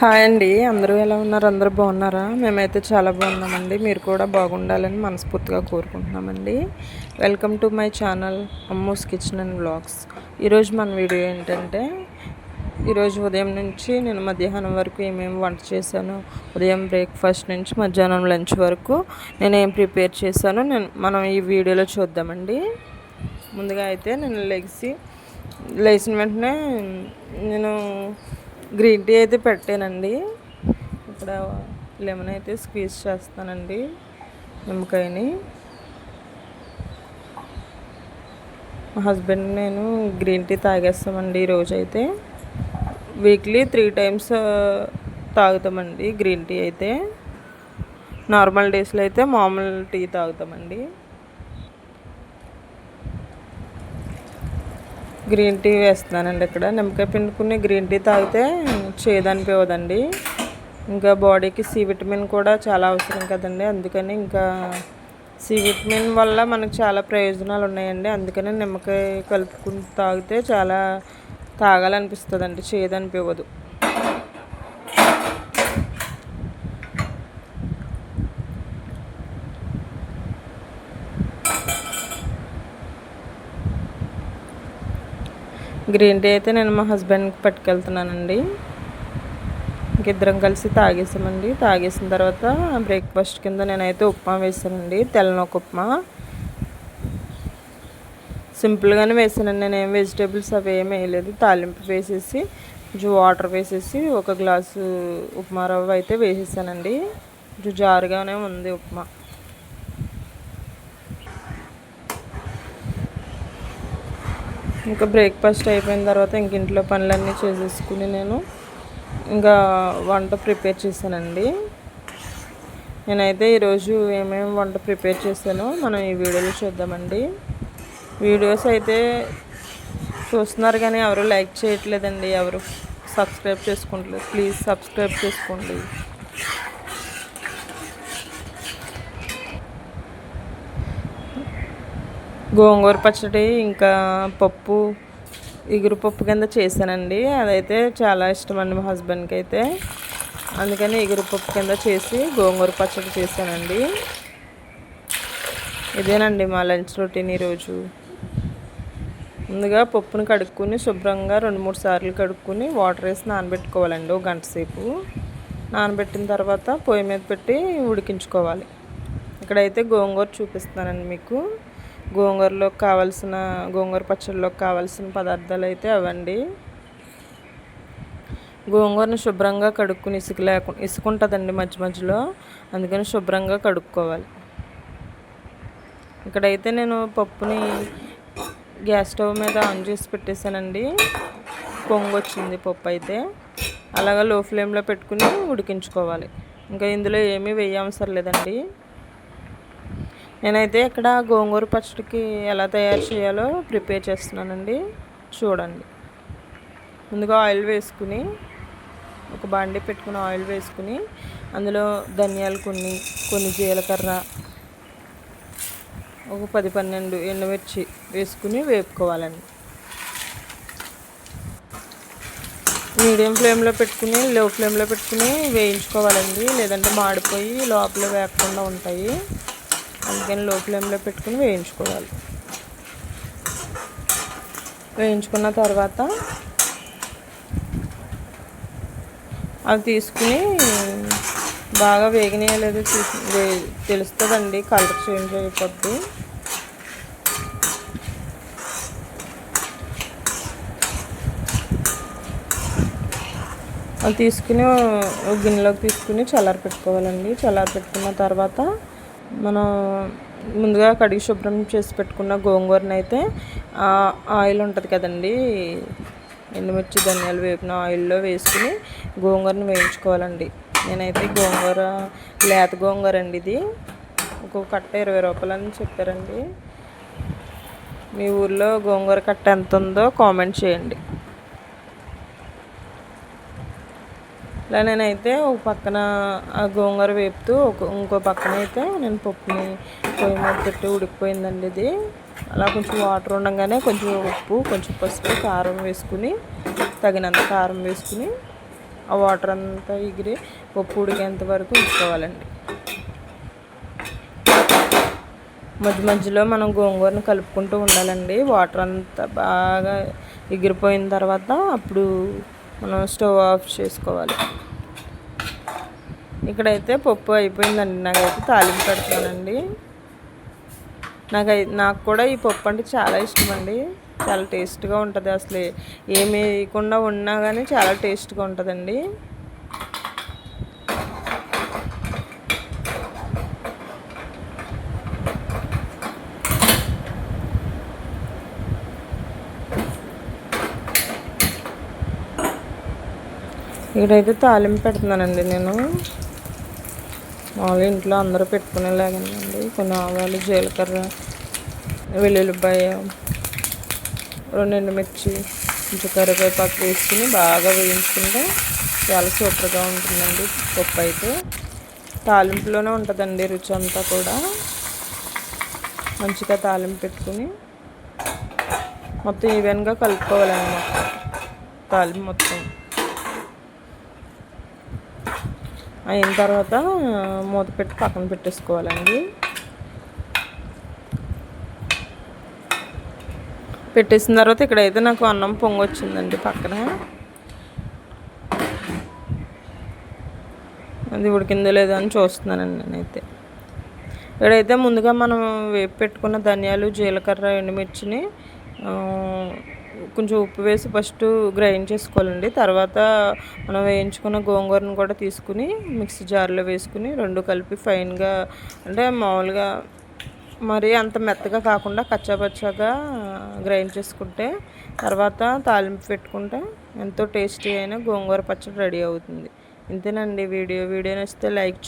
Hi అండి. అందరూ ఎలా ఉన్నారు? అందరూ బాగున్నారా? మేమైతే చాలా బాగున్నామండి. మీరు కూడా బాగుండాలని మనస్ఫూర్తిగా కోరుకుంటున్నామండి. Welcome to my channel Ammu's kitchen and blogs ఈరోజు మన వీడియో ఏంటంటే ఈరోజు ఉదయం నుంచి నేను మధ్యాహ్నం వరకు ఏమేమి వంట చేశాను ఉదయం బ్రేక్ఫాస్ట్ నుంచి మధ్యాహ్నం లంచ్ వరకు నేను ఏం ప్రిపేర్ చేశాను నేను మనం ఈ వీడియోలో చూద్దామండి. ముందుగా అయితే నేను లెగిసి లేచిన వెంటనే నేను గ్రీన్ టీ అయితే పెట్టానండి. ఇక్కడ లెమన్ అయితే స్క్వీజ్ చేస్తానండి. నిమ్మకాయని. మా హస్బెండ్ నేను గ్రీన్ టీ తాగేస్తామండి ఈరోజు అయితే వీక్లీ త్రీ టైమ్స్ తాగుతామండి గ్రీన్ టీ అయితే. నార్మల్ డేస్లో అయితే మామూలు టీ తాగుతామండి. గ్రీన్ టీ వేస్తున్నానండి ఇక్కడ. నిమ్మకాయ పిండుకుని గ్రీన్ టీ తాగితే చేదనిపోవదండి ఇంకా బాడీకి సి విటమిన్ కూడా చాలా అవసరం కదండి. అందుకని ఇంకా సి విటమిన్ వల్ల మనకు చాలా ప్రయోజనాలు ఉన్నాయండి. అందుకని నిమ్మకాయ కలుపుకుని తాగితే చాలా తాగాలనిపిస్తుంది అండి చేదనిపించదు గ్రీన్ టీ అయితే నేను మా హస్బెండ్కి పట్టుకెళ్తున్నానండి. ఇంకిద్దరం కలిసి తాగేసామండి. తాగేసిన తర్వాత బ్రేక్ఫాస్ట్ కింద నేనైతే ఉప్మా వేసానండి. తెల్లనొక ఉప్మా. సింపుల్గానే వేసానండి. నేను ఏం వెజిటేబుల్స్ అవి ఏమి వేయలేదు. తాలింపు వేసేసి జు వాటర్ వేసేసి ఒక గ్లాసు ఉప్మా రవ్వ అయితే వేసేసానండి. జు జారుగానే ఉంది ఉప్మా. ఇంకా బ్రేక్ఫాస్ట్ అయిపోయిన తర్వాత ఇంక ఇంట్లో పనులన్నీ చేసేసుకుని నేను ఇంకా వంట ప్రిపేర్ చేశానండి. నేనైతే ఈరోజు ఏమేమి వంట ప్రిపేర్ చేశానో మనం ఈ వీడియోలో చూద్దామండి. వీడియోస్ అయితే చూస్తున్నారు కానీ ఎవరు లైక్ చేయట్లేదండి ఎవరు సబ్స్క్రైబ్ చేసుకోవట్లేదు ప్లీజ్ సబ్స్క్రైబ్ చేసుకోండి. గోంగూర పచ్చడి ఇంకా పప్పు ఇగురు పప్పు కింద చేశానండి. అదైతే చాలా ఇష్టం అండి మా హస్బెండ్కి అయితే అందుకని ఇగురు పప్పు కింద చేసి గోంగూర పచ్చడి చేశానండి. ఇదేనండి మా లంచ్ రొటీన్ ఈరోజు. ముందుగా పప్పును కడుక్కుని శుభ్రంగా రెండు మూడు సార్లు కడుక్కుని వాటర్ వేసి నానబెట్టుకోవాలండి ఒక గంట సేపు. నానబెట్టిన తర్వాత పొయ్యి మీద పెట్టి ఉడికించుకోవాలి. ఇక్కడైతే గోంగూర చూపిస్తున్నానండి మీకు. గోంగూరలోకి కావాల్సిన గోంగూర పచ్చడిలోకి కావాల్సిన పదార్థాలు అయితే అవండి. గోంగూరను శుభ్రంగా కడుక్కుని ఇసుక లేకుండా ఇసుక ఉంటుందండి మధ్య మధ్యలో. అందుకని శుభ్రంగా కడుక్కోవాలి. ఇక్కడైతే నేను పప్పుని గ్యాస్ స్టవ్ మీద ఆన్ చేసి పెట్టేశానండి. పొంగు వచ్చింది పప్పు అయితే అలాగా లో ఫ్లేమ్లో పెట్టుకుని ఉడికించుకోవాలి. ఇంకా ఇందులో ఏమీ వేయవసరం లేదండి. నేనైతే ఇక్కడ గోంగూర పచ్చడికి ఎలా తయారు చేయాలో ప్రిపేర్ చేస్తున్నానండి. చూడండి. ముందుగా ఆయిల్ వేసుకుని ఒక బాండి పెట్టుకుని ఆయిల్ వేసుకుని అందులో ధనియాలు కొన్ని కొన్ని జీలకర్ర ఒక పది పన్నెండు ఎండుమిర్చి వేసుకుని వేపుకోవాలండి. మీడియం ఫ్లేమ్లో పెట్టుకుని లో ఫ్లేమ్లో పెట్టుకుని వేయించుకోవాలండి. లేదంటే మాడిపోయి లోపల వేయకుండా ఉంటాయి. అందుకని లో ఫ్లేమ్లో పెట్టుకుని వేయించుకోవాలి. వేయించుకున్న తర్వాత అవి తీసుకుని బాగా వేగినాయలేదు చూసి వే తెలుస్తుందండి కలర్ చేంజ్ అయిపోద్ది. అది తీసుకుని గిన్నెలోకి తీసుకుని చల్లారి పెట్టుకోవాలండి చల్లారి పెట్టుకున్న తర్వాత మనం ముందుగా కడిగి శుభ్రం చేసి పెట్టుకున్న గోంగూరని అయితే ఆయిల్ ఉంటుంది కదండి ఎండుమిర్చి ధనియాలు వేపిన ఆయిల్లో వేసుకుని గోంగూరని వేయించుకోవాలండి. నేనైతే గోంగూర లేత గోంగూర అండి ఇది. ఒక్కొక్క కట్ట ఇరవై రూపాయలు అని చెప్పారండి. మీ ఊర్లో గోంగూర కట్ట ఎంత ఉందో కామెంట్ చేయండి. ఇలా నేనైతే ఒక పక్కన ఆ గోంగూర వేపుతూ ఒక ఇంకో పక్కన అయితే నేను పప్పుని పొయ్యి మీద పెట్టి ఉడికిపోయిందండి ఇది. అలా కొంచెం వాటర్ ఉండగానే కొంచెం ఉప్పు కొంచెం పసుపు కారం వేసుకుని తగినంత కారం వేసుకుని ఆ వాటర్ అంతా ఎగిరి పప్పు ఉడికేంత వరకు ఉంచుకోవాలండి. మధ్య మధ్యలో మనం గోంగూరను కలుపుకుంటూ ఉండాలండి. వాటర్ అంతా బాగా ఎగిరిపోయిన తర్వాత అప్పుడు మనం స్టవ్ ఆఫ్ చేసుకోవాలి. ఇక్కడైతే పప్పు అయిపోయిందండి. నాకైతే తాలింపు పెడుతున్నానండి. నాకు నాకు కూడా ఈ పప్పు అంటే చాలా ఇష్టం అండి చాలా టేస్ట్గా ఉంటుంది. అసలు ఏమి వేయకుండా ఉన్నా కానీ చాలా టేస్ట్గా ఉంటుందండి. ఇక్కడైతే తాలింపు పెడుతున్నానండి నేను. మామూలుగా ఇంట్లో అందరూ పెట్టుకునేలాగానండి కొన్ని ఆవాలు జీలకర్ర వెల్లుల్లిపాయ రెండు ఎండుమిర్చి కొంచెం కరివేపాకు వేసుకుని బాగా వేయించుకుంటే చాలా సూపర్గా ఉంటుందండి పప్పు అయితే. తాలింపులోనే ఉంటుందండి రుచి అంతా కూడా. మంచిగా తాలింపు పెట్టుకుని మొత్తం ఈవెన్గా కలుపుకోవాలన్నమాట. తాలింపు మొత్తం. అయిన తర్వాత మూత పెట్టి పక్కన పెట్టేసుకోవాలండి. పెట్టేసిన తర్వాత ఇక్కడైతే నాకు అన్నం పొంగొచ్చిందండి పక్కన. అది ఉడికిందో లేదో అని చూస్తున్నానండి నేనైతే. ఇక్కడైతే ముందుగా మనం వేపు పెట్టుకున్న ధనియాలు జీలకర్ర ఎండుమిర్చిని కొంచెం ఉప్పు వేసి ఫస్ట్ గ్రైండ్ చేసుకోవాలండి. తర్వాత మనం వేయించుకున్న గోంగూరను కూడా తీసుకుని మిక్సీ జార్లో వేసుకుని రెండు కలిపి ఫైన్గా అంటే మామూలుగా మరి అంత మెత్తగా కాకుండా కచ్చాపచ్చాగా గ్రైండ్ చేసుకుంటే తర్వాత తాలింపు పెట్టుకుంటే ఎంతో టేస్టీ అయిన గోంగూర పచ్చడి రెడీ అవుతుంది. ఇంతేనండి వీడియో. వీడియో నచ్చితే లైక్